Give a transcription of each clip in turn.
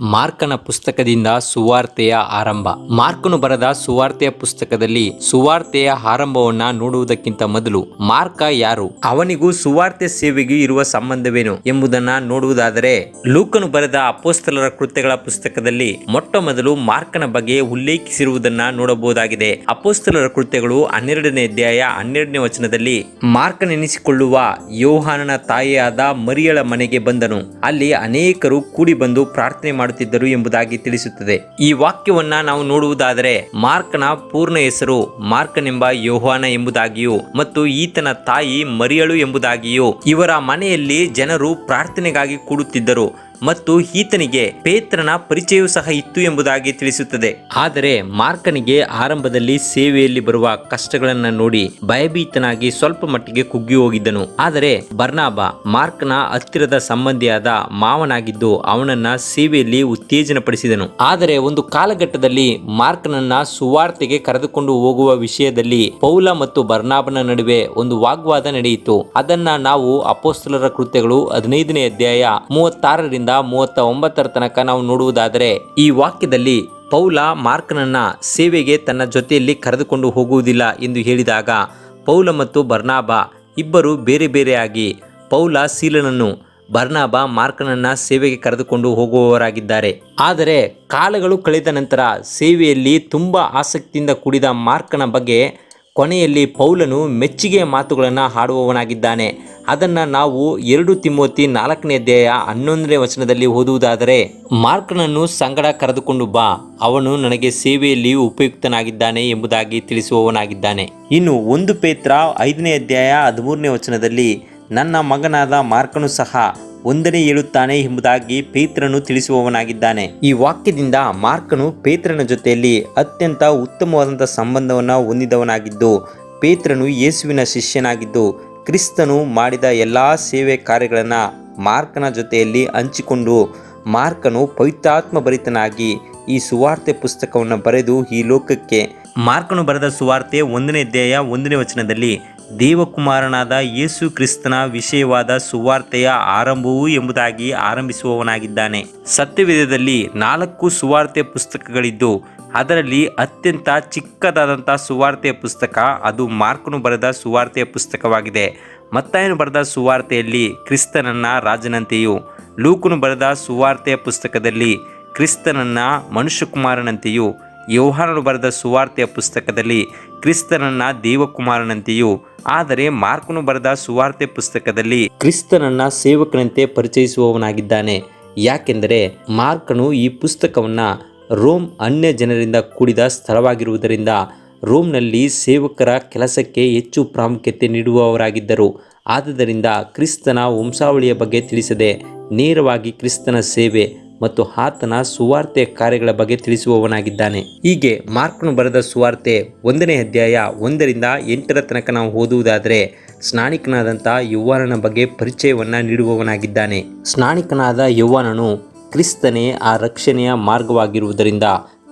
ಮಾರ್ಕನ ಪುಸ್ತಕದಿಂದ ಸುವಾರ್ತೆಯ ಆರಂಭ. ಮಾರ್ಕನು ಬರೆದ ಸುವಾರ್ತೆಯ ಪುಸ್ತಕದಲ್ಲಿ ಸುವಾರ್ತೆಯ ಆರಂಭವನ್ನ ನೋಡುವುದಕ್ಕಿಂತ ಮೊದಲು ಮಾರ್ಕ ಯಾರು? ಅವನಿಗೂ ಸುವಾರ್ತೆ ಸೇವೆಗೂ ಇರುವ ಸಂಬಂಧವೇನು ಎಂಬುದನ್ನ ನೋಡುವುದಾದರೆ, ಲೂಕನು ಬರೆದ ಅಪೋಸ್ತಲರ ಕೃತ್ಯಗಳ ಪುಸ್ತಕದಲ್ಲಿ ಮೊಟ್ಟ ಮೊದಲು ಮಾರ್ಕನ ಬಗ್ಗೆ ಉಲ್ಲೇಖಿಸಿರುವುದನ್ನ ನೋಡಬಹುದಾಗಿದೆ. ಅಪೋಸ್ತಲರ ಕೃತ್ಯಗಳು ಹನ್ನೆರಡನೇ ಅಧ್ಯಾಯ ಹನ್ನೆರಡನೇ ವಚನದಲ್ಲಿ ಮಾರ್ಕನೆನಿಸಿಕೊಳ್ಳುವ ಯೋಹಾನನ ತಾಯಿಯಾದ ಮರಿಯಳ ಮನೆಗೆ ಬಂದನು. ಅಲ್ಲಿ ಅನೇಕರು ಕೂಡಿ ಬಂದು ಪ್ರಾರ್ಥನೆ ಮಾಡುತ್ತಿದ್ದರು ಎಂಬುದಾಗಿ ತಿಳಿಸುತ್ತದೆ. ಈ ವಾಕ್ಯವನ್ನ ನಾವು ನೋಡುವುದಾದರೆ ಮಾರ್ಕನ ಪೂರ್ಣ ಹೆಸರು ಮಾರ್ಕನೆಂಬ ಯೋಹಾನ ಎಂಬುದಾಗಿಯೂ ಮತ್ತು ಈತನ ತಾಯಿ ಮರಿಯಳು ಎಂಬುದಾಗಿಯೂ ಇವರ ಮನೆಯಲ್ಲಿ ಜನರು ಪ್ರಾರ್ಥನೆಗಾಗಿ ಕೂಡುತ್ತಿದ್ದರು. ಮತ್ತು ಈತನಿಗೆ ಪೇತ್ರನ ಪರಿಚಯವೂ ಸಹ ಇತ್ತು ಎಂಬುದಾಗಿ ತಿಳಿಸುತ್ತದೆ. ಆದರೆ ಮಾರ್ಕನಿಗೆ ಆರಂಭದಲ್ಲಿ ಸೇವೆಯಲ್ಲಿ ಬರುವ ಕಷ್ಟಗಳನ್ನ ನೋಡಿ ಭಯಭೀತನಾಗಿ ಸ್ವಲ್ಪ ಮಟ್ಟಿಗೆ ಕುಗ್ಗಿ ಹೋಗಿದ್ದನು. ಆದರೆ ಬರ್ನಾಬ, ಮಾರ್ಕ್ನ ಹತ್ತಿರದ ಸಂಬಂಧಿಯಾದ ಮಾವನಾಗಿದ್ದು ಅವನನ್ನ ಸೇವೆಯಲ್ಲಿ ಉತ್ತೇಜನಪಡಿಸಿದನು. ಆದರೆ ಒಂದು ಕಾಲಘಟ್ಟದಲ್ಲಿ ಮಾರ್ಕ್ನನ್ನ ಸುವಾರ್ತೆಗೆ ಕರೆದುಕೊಂಡು ಹೋಗುವ ವಿಷಯದಲ್ಲಿ ಪೌಲ ಮತ್ತು ಬರ್ನಾಬನ ನಡುವೆ ಒಂದು ವಾಗ್ವಾದ ನಡೆಯಿತು. ಅದನ್ನ ನಾವು ಅಪೋಸ್ತಲರ ಕೃತ್ಯಗಳು ಹದಿನೈದನೇ ಅಧ್ಯಾಯ ಮೂವತ್ತಾರರಿಂದ ಮೂವತ್ತ ಒಂಬತ್ತರ ತನಕ ನಾವು ನೋಡುವುದಾದರೆ, ಈ ವಾಕ್ಯದಲ್ಲಿ ಪೌಲ ಮಾರ್ಕನನ್ನ ಸೇವೆಗೆ ತನ್ನ ಜೊತೆಯಲ್ಲಿ ಕರೆದುಕೊಂಡು ಹೋಗುವುದಿಲ್ಲ ಎಂದು ಹೇಳಿದಾಗ, ಪೌಲ ಮತ್ತು ಬರ್ನಾಬ ಇಬ್ಬರು ಬೇರೆ ಬೇರೆಯಾಗಿ ಪೌಲ ಸೀಲನನ್ನು, ಬರ್ನಾಬ ಮಾರ್ಕನನ್ನ ಸೇವೆಗೆ ಕರೆದುಕೊಂಡು ಹೋಗುವವರಾಗಿದ್ದಾರೆ. ಆದರೆ ಕಾಲಗಳು ಕಳೆದ ನಂತರ ಸೇವೆಯಲ್ಲಿ ತುಂಬ ಆಸಕ್ತಿಯಿಂದ ಕೂಡಿದ ಮಾರ್ಕನ ಬಗ್ಗೆ ಕೊನೆಯಲ್ಲಿ ಪೌಲನು ಮೆಚ್ಚುಗೆಯ ಮಾತುಗಳನ್ನು ಹಾಡುವವನಾಗಿದ್ದಾನೆ. ಅದನ್ನು ನಾವು ಎರಡು ತಿಮ್ಮೋತಿ ನಾಲ್ಕನೇ ಅಧ್ಯಾಯ ಹನ್ನೊಂದನೇ ವಚನದಲ್ಲಿ ಓದುವುದಾದರೆ, ಮಾರ್ಕನನ್ನು ಸಂಗಡ ಕರೆದುಕೊಂಡು ಬಾ, ಅವನು ನನಗೆ ಸೇವೆಯಲ್ಲಿ ಉಪಯುಕ್ತನಾಗಿದ್ದಾನೆ ಎಂಬುದಾಗಿ ತಿಳಿಸುವವನಾಗಿದ್ದಾನೆ. ಇನ್ನು ಒಂದು ಪೇತ್ರ ಐದನೇ ಅಧ್ಯಾಯ ಹದಿಮೂರನೇ ವಚನದಲ್ಲಿ, ನನ್ನ ಮಗನಾದ ಮಾರ್ಕನು ಸಹ ಒಂದನೇ ಹೇಳುತ್ತಾನೆ ಎಂಬುದಾಗಿ ಪೇತ್ರನು ತಿಳಿಸುವವನಾಗಿದ್ದಾನೆ. ಈ ವಾಕ್ಯದಿಂದ ಮಾರ್ಕನು ಪೇತ್ರನ ಜೊತೆಯಲ್ಲಿ ಅತ್ಯಂತ ಉತ್ತಮವಾದಂಥ ಸಂಬಂಧವನ್ನು ಹೊಂದಿದವನಾಗಿದ್ದು, ಪೇತ್ರನು ಯೇಸುವಿನ ಶಿಷ್ಯನಾಗಿದ್ದು, ಕ್ರಿಸ್ತನು ಮಾಡಿದ ಎಲ್ಲ ಸೇವೆ ಕಾರ್ಯಗಳನ್ನು ಮಾರ್ಕನ ಜೊತೆಯಲ್ಲಿ ಹಂಚಿಕೊಂಡು, ಮಾರ್ಕನು ಪವಿತ್ರಾತ್ಮ ಭರಿತನಾಗಿ ಈ ಸುವಾರ್ತೆ ಪುಸ್ತಕವನ್ನು ಬರೆದು ಈ ಲೋಕಕ್ಕೆ. ಮಾರ್ಕನು ಬರೆದ ಸುವಾರ್ತೆ ಒಂದನೇ ಅಧ್ಯಾಯ ಒಂದನೇ ವಚನದಲ್ಲಿ ದೇವಕುಮಾರನಾದ ಯೇಸು ಕ್ರಿಸ್ತನ ವಿಷಯವಾದ ಸುವಾರ್ತೆಯ ಆರಂಭವು ಎಂಬುದಾಗಿ ಆರಂಭಿಸುವವನಾಗಿದ್ದಾನೆ. ಸತ್ಯವೇದದಲ್ಲಿ ನಾಲ್ಕು ಸುವಾರ್ತೆ ಪುಸ್ತಕಗಳಿದ್ದು, ಅದರಲ್ಲಿ ಅತ್ಯಂತ ಚಿಕ್ಕದಾದಂಥ ಸುವಾರ್ತೆಯ ಪುಸ್ತಕ, ಅದು ಮಾರ್ಕನು ಬರೆದ ಸುವಾರ್ತೆಯ ಪುಸ್ತಕವಾಗಿದೆ. ಮತ್ತಾಯನು ಬರೆದ ಸುವಾರ್ತೆಯಲ್ಲಿ ಕ್ರಿಸ್ತನನ್ನ ರಾಜನಂತೆಯೂ, ಲೂಕನು ಬರೆದ ಸುವಾರ್ತೆಯ ಪುಸ್ತಕದಲ್ಲಿ ಕ್ರಿಸ್ತನನ್ನ ಮನುಷ್ಯಕುಮಾರನಂತೆಯೂ ಯೋಹಾನನು ಬರೆದ ಸುವಾರ್ತೆಯ ಪುಸ್ತಕದಲ್ಲಿ ಕ್ರಿಸ್ತನನ್ನ ದೇವಕುಮಾರನಂತೆಯೂ, ಆದರೆ ಮಾರ್ಕನು ಬರೆದ ಸುವಾರ್ತೆ ಪುಸ್ತಕದಲ್ಲಿ ಕ್ರಿಸ್ತನನ್ನ ಸೇವಕನಂತೆ ಪರಿಚಯಿಸುವವನಾಗಿದ್ದಾನೆ. ಯಾಕೆಂದರೆ ಮಾರ್ಕನು ಈ ಪುಸ್ತಕವನ್ನು ರೋಮ್ ಅನ್ಯ ಜನರಿಂದ ಕೂಡಿದ ಸ್ಥಳವಾಗಿರುವುದರಿಂದ ರೋಮ್ನಲ್ಲಿ ಸೇವಕರ ಕೆಲಸಕ್ಕೆ ಹೆಚ್ಚು ಪ್ರಾಮುಖ್ಯತೆ ನೀಡುವವರಾಗಿದ್ದರು. ಆದ್ದರಿಂದ ಕ್ರಿಸ್ತನ ವಂಶಾವಳಿಯ ಬಗ್ಗೆ ತಿಳಿಸದೆ ನೇರವಾಗಿ ಕ್ರಿಸ್ತನ ಸೇವೆ ಮತ್ತು ಆತನ ಸುವಾರ್ತೆ ಕಾರ್ಯಗಳ ಬಗ್ಗೆ ತಿಳಿಸುವವನಾಗಿದ್ದಾನೆ. ಹೀಗೆ ಮಾರ್ಕನು ಬರೆದ ಸುವಾರ್ತೆ ಒಂದನೇ ಅಧ್ಯಾಯ ಒಂದರಿಂದ ಎಂಟರ ತನಕ ನಾವು ಓದುವುದಾದರೆ, ಸ್ನಾನಿಕನಾದಂಥ ಯುವಾನನ ಬಗ್ಗೆ ಪರಿಚಯವನ್ನು ನೀಡುವವನಾಗಿದ್ದಾನೆ. ಸ್ನಾನಿಕನಾದ ಯುವಾನನು ಕ್ರಿಸ್ತನೇ ಆ ರಕ್ಷಣೆಯ ಮಾರ್ಗವಾಗಿರುವುದರಿಂದ,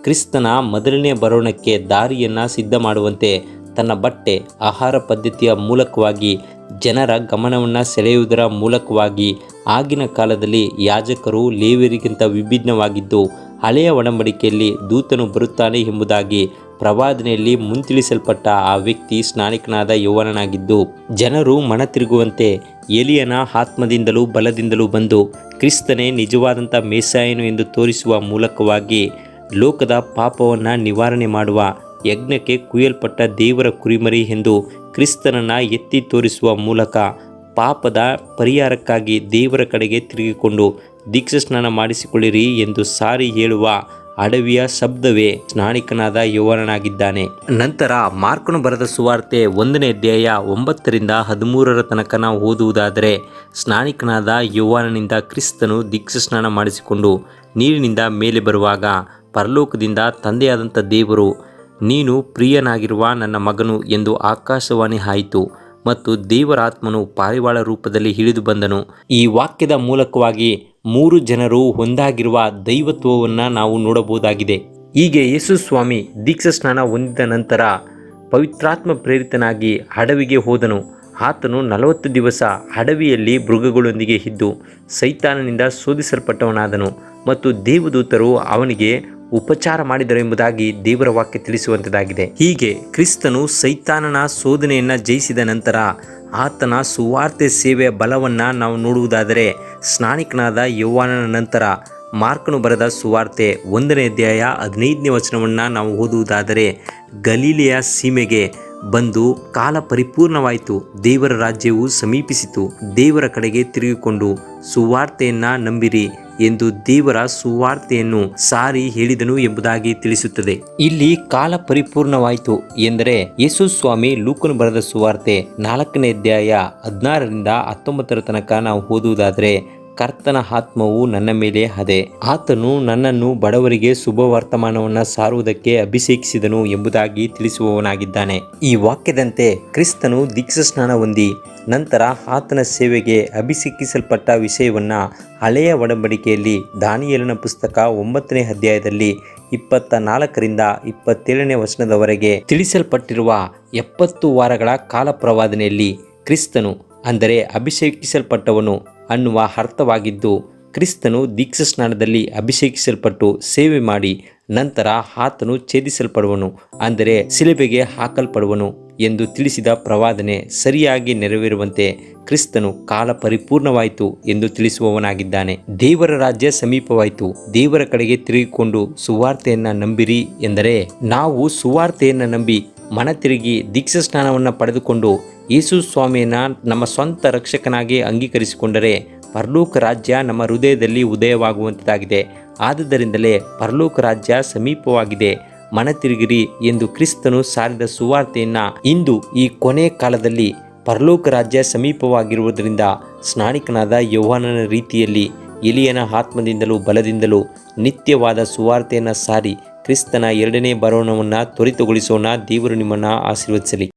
ಕ್ರಿಸ್ತನ ಮೊದಲನೇ ಬರೋಣಕ್ಕೆ ದಾರಿಯನ್ನು ಸಿದ್ಧ ಮಾಡುವಂತೆ ತನ್ನ ಬಟ್ಟೆ, ಆಹಾರ ಪದ್ಧತಿಯ ಮೂಲಕವಾಗಿ ಜನರ ಗಮನವನ್ನು ಸೆಳೆಯುವುದರ ಮೂಲಕವಾಗಿ ಆಗಿನ ಕಾಲದಲ್ಲಿ ಯಾಜಕರು ಲೇವಿಯರಿಗಿಂತ ವಿಭಿನ್ನವಾಗಿದ್ದು, ಹಳೆಯ ಒಡಂಬಡಿಕೆಯಲ್ಲಿ ದೂತನು ಬರುತ್ತಾನೆ ಎಂಬುದಾಗಿ ಪ್ರವಾದನೆಯಲ್ಲಿ ಮುಂತಿಳಿಸಲ್ಪಟ್ಟ ಆ ವ್ಯಕ್ತಿ ಸ್ನಾನಿಕನಾದ ಯೌವನನಾಗಿದ್ದು, ಜನರು ಮನ ತಿರುಗುವಂತೆ ಎಲಿಯನ ಆತ್ಮದಿಂದಲೂ ಬಲದಿಂದಲೂ ಬಂದು ಕ್ರಿಸ್ತನೇ ನಿಜವಾದಂಥ ಮೇಸಾಯನು ಎಂದು ತೋರಿಸುವ ಮೂಲಕವಾಗಿ ಲೋಕದ ಪಾಪವನ್ನು ನಿವಾರಣೆ ಮಾಡುವ ಯಜ್ಞಕ್ಕೆ ಕುಯ್ಯಲ್ಪಟ್ಟ ದೇವರ ಕುರಿಮರಿ ಎಂದು ಕ್ರಿಸ್ತನನ್ನು ಎತ್ತಿ ತೋರಿಸುವ ಮೂಲಕ ಪಾಪದ ಪರಿಹಾರಕ್ಕಾಗಿ ದೇವರ ಕಡೆಗೆ ತಿರುಗಿಕೊಂಡು ದೀಕ್ಷಾಸ್ನಾನ ಮಾಡಿಸಿಕೊಳ್ಳಿರಿ ಎಂದು ಸಾರಿ ಹೇಳುವ ಅಡವಿಯ ಶಬ್ದವೇ ಸ್ನಾನಿಕನಾದ ಯುವನಾಗಿದ್ದಾನೆ ನಂತರ ಮಾರ್ಕನು ಬರೆದ ಸುವಾರ್ತೆ ಒಂದನೇ ಅಧ್ಯಾಯ ಒಂಬತ್ತರಿಂದ ಹದಿಮೂರರ ತನಕ ನಾವು ಓದುವುದಾದರೆ, ಸ್ನಾನಿಕನಾದ ಯುವನಿಂದ ಕ್ರಿಸ್ತನು ದೀಕ್ಷಾಸ್ನಾನ ಮಾಡಿಸಿಕೊಂಡು ನೀರಿನಿಂದ ಮೇಲೆ ಬರುವಾಗ ಪರಲೋಕದಿಂದ ತಂದೆಯಾದಂಥ ದೇವರು ನೀನು ಪ್ರಿಯನಾಗಿರುವ ನನ್ನ ಮಗನು ಎಂದು ಆಕಾಶವಾಣಿ ಆಯಿತು ಮತ್ತು ದೇವರಾತ್ಮನು ಪಾರಿವಾಳ ರೂಪದಲ್ಲಿ ಹಿಡಿದು ಬಂದನು. ಈ ವಾಕ್ಯದ ಮೂಲಕವಾಗಿ ಮೂರು ಜನರು ಒಂದಾಗಿರುವ ದೈವತ್ವವನ್ನು ನಾವು ನೋಡಬಹುದಾಗಿದೆ. ಹೀಗೆ ಯೇಸು ಸ್ವಾಮಿ ದೀಕ್ಷಾ ಸ್ನಾನ ಹೊಂದಿದ ನಂತರ ಪವಿತ್ರಾತ್ಮ ಪ್ರೇರಿತನಾಗಿ ಹಡವಿಗೆ ಹೋದನು. ಆತನು ನಲವತ್ತು ದಿವಸ ಹಡವಿಯಲ್ಲಿ ಮೃಗಗಳೊಂದಿಗೆ ಇದ್ದು ಸೈತಾನನಿಂದ ಶೋಧಿಸಲ್ಪಟ್ಟವನಾದನು ಮತ್ತು ದೇವದೂತರು ಅವನಿಗೆ ಉಪಚಾರ ಮಾಡಿದರು ಎಂಬುದಾಗಿ ದೇವರ ವಾಕ್ಯ ತಿಳಿಸುವಂತದಾಗಿದೆ. ಹೀಗೆ ಕ್ರಿಸ್ತನು ಸೈತಾನನ ಸೋದನೆಯನ್ನು ಜಯಿಸಿದ ನಂತರ ಆತನ ಸುವಾರ್ತೆ ಸೇವೆಯ ಬಲವನ್ನು ನಾವು ನೋಡುವುದಾದರೆ ಸ್ನಾನಿಕನಾದ ಯೌವಾನನ ನಂತರ ಮಾರ್ಕನು ಬರೆದ ಸುವಾರ್ತೆ ಒಂದನೇ ಅಧ್ಯಾಯ ಹದಿನೈದನೇ ವಚನವನ್ನು ನಾವು ಓದುವುದಾದರೆ ಗಲೀಲೆಯ ಸೀಮೆಗೆ ಬಂದು ಕಾಲ ಪರಿಪೂರ್ಣವಾಯಿತು. ದೇವರ ರಾಜ್ಯವು ಸಮೀಪಿಸಿತು. ದೇವರ ಕಡೆಗೆ ತಿರುಗಿಕೊಂಡು, ಸುವಾರ್ತೆಯನ್ನ ನಂಬಿರಿ ಎಂದು ದೇವರ ಸುವಾರ್ತೆಯನ್ನು ಸಾರಿ ಹೇಳಿದನು ಎಂಬುದಾಗಿ ತಿಳಿಸುತ್ತದೆ. ಇಲ್ಲಿ ಕಾಲ ಪರಿಪೂರ್ಣವಾಯಿತು ಎಂದರೆ ಯೇಸು ಸ್ವಾಮಿ ಲೂಕನು ಬರೆದ ಸುವಾರ್ತೆ ನಾಲ್ಕನೇ ಅಧ್ಯಾಯ ಹದಿನಾರರಿಂದ ಹತ್ತೊಂಬತ್ತರ ತನಕ ನಾವು ಓದುವುದಾದರೆ ಕರ್ತನ ಆತ್ಮವು ನನ್ನ ಮೇಲೆ ಅದೇ. ಆತನು ನನ್ನನ್ನು ಬಡವರಿಗೆ ಶುಭ ವರ್ತಮಾನವನ್ನು ಸಾರುವುದಕ್ಕೆ ಅಭಿಷೇಕಿಸಿದನು ಎಂಬುದಾಗಿ ತಿಳಿಸುವವನಾಗಿದ್ದಾನೆ. ಈ ವಾಕ್ಯದಂತೆ ಕ್ರಿಸ್ತನು ದೀಕ್ಷಾ ಸ್ನಾನ ಹೊಂದಿ, ನಂತರ ಆತನ ಸೇವೆಗೆ ಅಭಿಷೇಕಿಸಲ್ಪಟ್ಟ ವಿಷಯವನ್ನ ಹಳೆಯ ಒಡಂಬಡಿಕೆಯಲ್ಲಿ ದಾನಿಯಲಿನ ಪುಸ್ತಕ ಒಂಬತ್ತನೇ ಅಧ್ಯಾಯದಲ್ಲಿ ಇಪ್ಪತ್ತ ನಾಲ್ಕರಿಂದ ಇಪ್ಪತ್ತೇಳನೇ ವಚನದವರೆಗೆ ತಿಳಿಸಲ್ಪಟ್ಟಿರುವ ಎಪ್ಪತ್ತು ವಾರಗಳ ಕಾಲ ಪ್ರವಾದನೆಯಲ್ಲಿ ಕ್ರಿಸ್ತನು, ಅಂದರೆ ಅಭಿಷೇಕಿಸಲ್ಪಟ್ಟವನು ಅನ್ನುವ ಅರ್ಥವಾಗಿದ್ದು, ಕ್ರಿಸ್ತನು ದೀಕ್ಷಾ ಸ್ನಾನದಲ್ಲಿ ಅಭಿಷೇಕಿಸಲ್ಪಟ್ಟು ಸೇವೆ ಮಾಡಿ, ನಂತರ ಆತನು ಛೇದಿಸಲ್ಪಡುವನು, ಅಂದರೆ ಶಿಲುಬೆಗೆ ಹಾಕಲ್ಪಡುವನು ಎಂದು ತಿಳಿಸಿದ ಪ್ರವಾದನೆ ಸರಿಯಾಗಿ ನೆರವೇರುವಂತೆ ಕ್ರಿಸ್ತನು ಕಾಲ ಪರಿಪೂರ್ಣವಾಯಿತು ಎಂದು ತಿಳಿಸುವವನಾಗಿದ್ದಾನೆ. ದೇವರ ರಾಜ್ಯ ಸಮೀಪವಾಯಿತು. ದೇವರ ಕಡೆಗೆ ತಿರುಗಿಕೊಂಡು ಸುವಾರ್ತೆಯನ್ನು ನಂಬಿರಿ ಎಂದರೆ, ನಾವು ಸುವಾರ್ತೆಯನ್ನು ನಂಬಿ ಮನ ತಿರುಗಿ ದೀಕ್ಷಾ ಸ್ನಾನವನ್ನು ಪಡೆದುಕೊಂಡು ಯೇಸು ಸ್ವಾಮಿಯನ್ನ ನಮ್ಮ ಸ್ವಂತ ರಕ್ಷಕನಾಗಿ ಅಂಗೀಕರಿಸಿಕೊಂಡರೆ ಪರಲೋಕ ರಾಜ್ಯ ನಮ್ಮ ಹೃದಯದಲ್ಲಿ ಉದಯವಾಗುವಂತಾಗಿದೆ ಆದುದರಿಂದಲೇ ಪರಲೋಕ ರಾಜ್ಯ ಸಮೀಪವಾಗಿದೆ. ಮನ ತಿರುಗಿರಿ ಎಂದು ಕ್ರಿಸ್ತನು ಸಾರಿದ ಸುವಾರ್ತೆಯನ್ನು ಇಂದು ಈ ಕೊನೆ ಕಾಲದಲ್ಲಿ ಪರಲೋಕ ರಾಜ್ಯ ಸಮೀಪವಾಗಿರುವುದರಿಂದ ಸ್ನಾನಿಕನಾದ ಯೌವನನ ರೀತಿಯಲ್ಲಿ ಎಲಿಯನ ಆತ್ಮದಿಂದಲೂ ಬಲದಿಂದಲೂ ನಿತ್ಯವಾದ ಸುವಾರ್ತೆಯನ್ನು ಸಾರಿ ಕ್ರಿಸ್ತನ ಎರಡನೇ ಬರೋಣವನ್ನು ತ್ವರಿತಗೊಳಿಸೋಣ. ದೇವರು ನಿಮ್ಮನ್ನು ಆಶೀರ್ವದಿಸಲಿ.